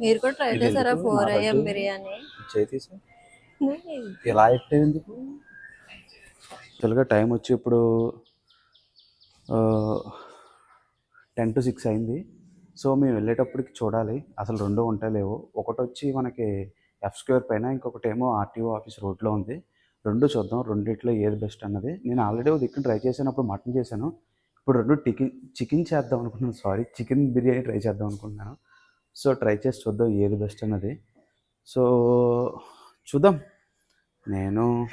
మీరు కూడా ట్రై చేశారా? For birthday. బిర్యానీ? ఇలా ఎందుకు? యాక్చువల్గా టైం వచ్చి ఇప్పుడు టెన్ టు సిక్స్ అయింది. సో మేము వెళ్ళేటప్పటికి చూడాలి. అసలు రెండు ఉంటాయి లేవు. ఒకటి వచ్చి మనకి ఎఫ్ స్క్వేర్ పైన ఇంకొకటి ఏమో ఆర్టీఓ ఆఫీస్ రోడ్లో ఉంది. రెండు చూద్దాం రెండిట్లో ఏది బెస్ట్ అన్నది. నేను ఆల్రెడీ ఒక ట్రై చేశాను అప్పుడు మటన్ చేశాను. ఇప్పుడు రెండు టికిన్ చికెన్ చేద్దాం అనుకుంటున్నాను. సారీ చికెన్ బిర్యానీ ట్రై చేద్దాం అనుకుంటున్నాను. సో ట్రై చేసి చూద్దాం ఏది బెస్ట్ అన్నది. సో చూద్దాం. నేను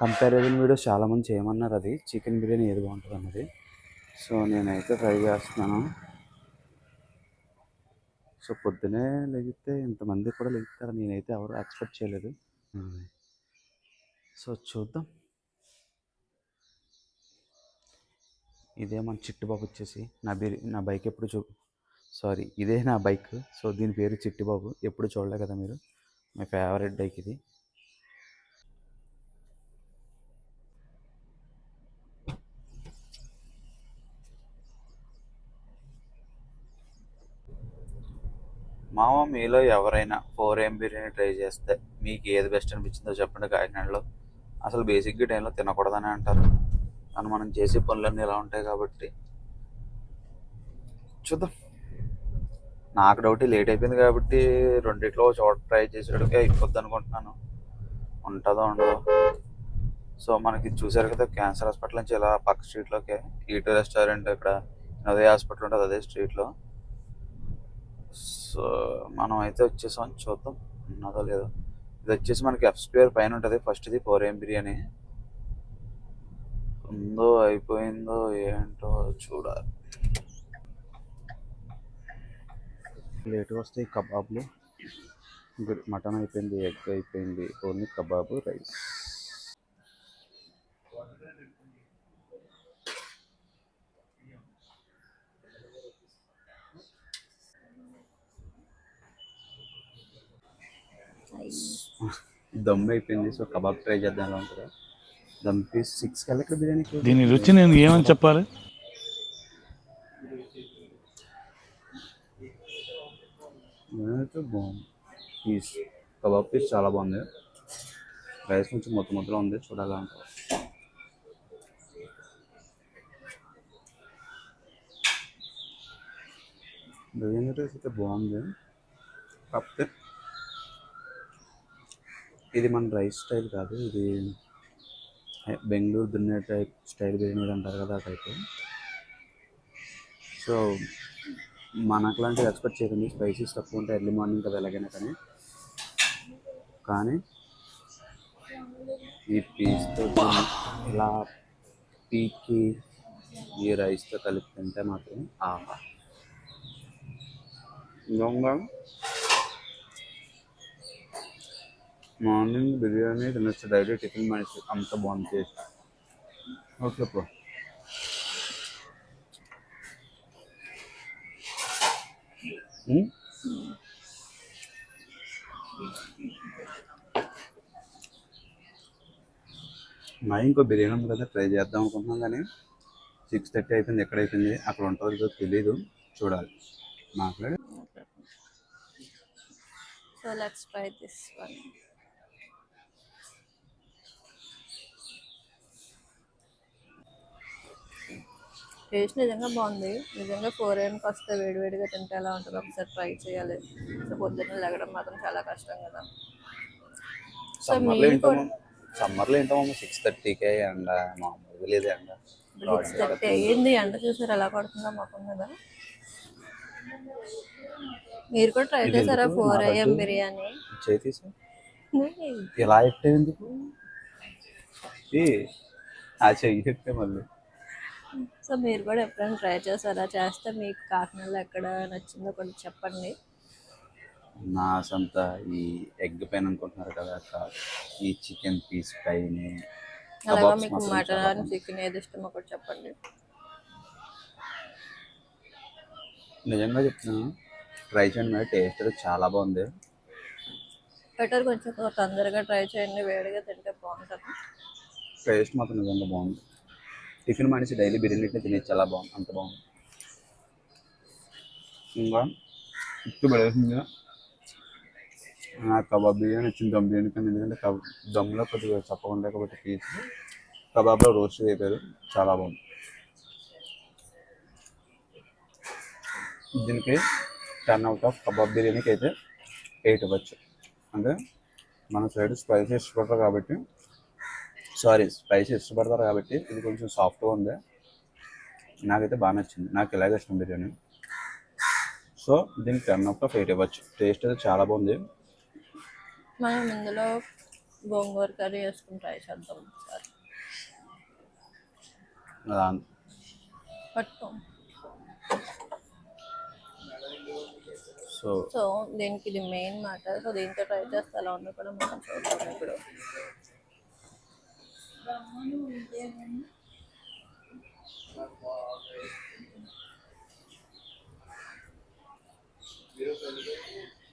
కంపారిజన్ వీడియోస్ చాలామంది చేయమన్నారు అది. చికెన్ బిర్యానీ ఏది బాగుంటుంది అన్నది. సో నేనైతే ట్రై చేస్తున్నాను. సో పొద్దునే లెగితే ఇంతమంది కూడా లెగుతారు. నేనైతే ఎవరు ఎక్స్పెక్ట్ చేయలేదు. సో చూద్దాం. ఇదే మన చిట్టుబాబు వచ్చేసి నా బిర్ నా బైక్ ఎప్పుడు చూ సారీ ఇదే నా బైక్. సో దీని పేరు చిట్టిబాబు. ఎప్పుడు చూడలే కదా మీరు. మై ఫేవరెట్ బైక్ ఇది. మామ మీలో ఎవరైనా ఫోర్ ఎం బిర్యానీ ట్రై చేస్తే మీకు ఏది బెస్ట్ అనిపించిందో చెప్పండి కాకినాడలో. అసలు బేసిక్గా టైంలో తినకూడదని అంటారు. కానీ మనం చేసే పనులన్నీ ఇలా ఉంటాయి కాబట్టి చూద్దాం. నాకు డౌట్ లేట్ అయిపోయింది కాబట్టి రెండిట్లో చోట ట్రై చేసేటట్టుగా అయిపోద్ది అనుకుంటున్నాను ఉంటుందో ఉండదో. సో మనకి చూసారు కదా క్యాన్సర్ హాస్పిటల్ నుంచి ఇలా పక్క స్ట్రీట్లోకి ఈటూ రెస్టారెంట్ ఇక్కడ ఉదయ హాస్పిటల్ ఉంటుంది అదే స్ట్రీట్లో. సో మనం అయితే వచ్చేసాం చూద్దాం. ఉన్నదో లేదో. ఇది వచ్చేసి మనకి ఎఫ్ స్క్వేర్ పైన ఉంటుంది. ఫస్ట్ ఇది ఫోర్ బిర్యానీ. ఉందో అయిపోయిందో ఏంటో చూడాలి. లేట్గా వస్తాయి కబాబ్లు. మటన్ అయిపోయింది ఎగ్ అయిపోయింది ఓన్లీ కబాబు రైస్. దమ్ అయిపోయింది సో కబాబ్ ట్రై చేద్దాం ఎలా ఉంటుందో దమ్ పీస్ సిక్స్ కల్లా బిర్యానీ దీని రుచి నేను ఏమని చెప్పాలి? అయితే బాగుంది పీస్ కబాబ్ పీస్ చాలా బాగుంది. రైస్ కొంచెం మొత్తం మొత్తంలో ఉంది. చూడాలి బిర్యానీ రైస్ అయితే బాగుంది. కాకపోతే ఇది మన రైస్ స్టైల్ కాదు. ఇది బెంగళూరు దున్నే టైప్ స్టైల్ బిర్యానీ అంటారు కదా ఆ టైప్ సో మనకు లాంటివి ఎక్స్పెక్ట్ చేయకండి. స్పైసీస్ తక్కువ ఉంటాయి ఎర్లీ మార్నింగ్ కదా ఎలాగైనా కానీ. కానీ ఈ పీస్తో ఇలా పీకి ఈ రైస్తో కలిపి తింటే మాత్రం ఆహా. నిజంగా మార్నింగ్ బిర్యానీ తినొచ్చు. డైలీ టిఫిన్ మనిషి అంత బాగుంది ఓకే బ్రో ఉమ్? మా ఇంకో బిర్యానీ ఉంది కదా ట్రై చేద్దాం అనుకుంటున్నాం కానీ సిక్స్ థర్టీ అయిపోయింది ఎక్కడ అయిపోయింది అక్కడ ఉంటుందో లేదో తెలీదు. చూడాలి. మాట్లాడి. So let's try this one taste నిజంగా బాగుంది. నిజంగా ఫోర్ ఏఎంకి వస్తే వేడివేడిగా తింటే ఎలా ఉంటుందో ఒకసారి ట్రై చేయాలి. సో పొద్దున్న లెగడం మాత్రం చాలా కష్టం కదా. సో సమ్మర్లో మీరు కూడా సమ్మర్లో ఏంటో సిక్స్ థర్టీకే మామూలుగా లేదు సిక్స్ థర్టీ అయ్యింది. ఎండ చూసారు ఎలా పడుతుందో మాకు కదా. మీరు కూడా ట్రై చేశారా? Four AM. బిర్యానీ? చేయి తీసా ఇలా ఎట్టే ఎందుకు ఏ ఆ చెయ్యి చెప్తే మళ్ళీ. సో మీరు కూడా ఎప్పుడైనా ట్రై చేశారా చేస్తే మీకు కాకినాడలో ఎక్కడ నచ్చిందో కొంచెం చెప్పండి. నా సొంత ఈ ఎగ్ పైన అనుకుంటున్నారు కదా ఈ చికెన్ పీస్ పైన అలాగా మీకు మటన్. చికెన్ ఏది ఇష్టమో ఒకటి చెప్పండి. నిజంగా చెప్తున్నాను ట్రై చేయండి మేడం టేస్ట్ చాలా బాగుంది. బెటర్ కొంచెం తొందరగా ట్రై చేయండి వేడిగా తింటే బాగుంటుంది. టేస్ట్ మాత్రం నిజంగా బాగుంది. టిఫిన్ మనిషి డైలీ బిర్యానీ తినేది చాలా బాగుంది అంత బాగుంది. ఇంకా ఇప్పుడు పడేసింది కబాబ్ బిర్యానీ వచ్చింది దమ్ బిర్యానీ కానీ ఎందుకంటే కబ్ దమ్లో కొద్దిగా చప్పకుండా కాబట్టి పీస్ కబాబ్లో రోస్ట్ అయిపోయారు చాలా బాగుంది. దీనికి టెన్ అవుట్ ఆఫ్ కబాబ్ బిర్యానీకి అయితే ఎయిట్ ఇవ్వచ్చు అంటే మన సైడ్ స్పైసీ ఇష్టపడతారు కాబట్టి సారీ స్పైసీ ఇష్టపడతారు కాబట్టి ఇది కొంచెం సాఫ్ట్గా ఉంది. నాకైతే బాగా నచ్చింది. నాకు ఇలాగే ఇష్టం బిర్యానీ. సో దీనికి టెన్ అవుట్ ఆఫ్ ఎయిట్ ఇవ్వచ్చు. టేస్ట్ అయితే చాలా బాగుంది. మనం ఇందులో గోంగూర కర్రీ వేసుకుని ట్రై చేద్దాం ఒకసారి. పట్టు. సో సో దీనికి ఇది మెయిన్ మాట సో దీంతో ట్రై చేస్తే ఎలా ఉందో కూడా మనం చూద్దాం ఇప్పుడు.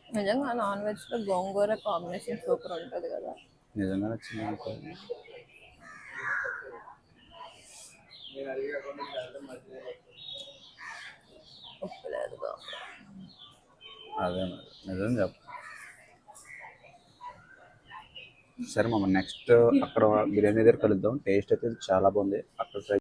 నిజంగా నాన్ వెజ్లో గోంగూర కాంబినేషన్ సూపర్ ఉంటుంది కదా. నిజంగా నచ్చింది గోంగూర అదే నిజం చెప్పు. సరే మామ నెక్స్ట్ అక్కడ బిర్యానీ దగ్గర కలుద్దాం. టేస్ట్ అయితే చాలా బాగుంది. అక్కడ ట్రై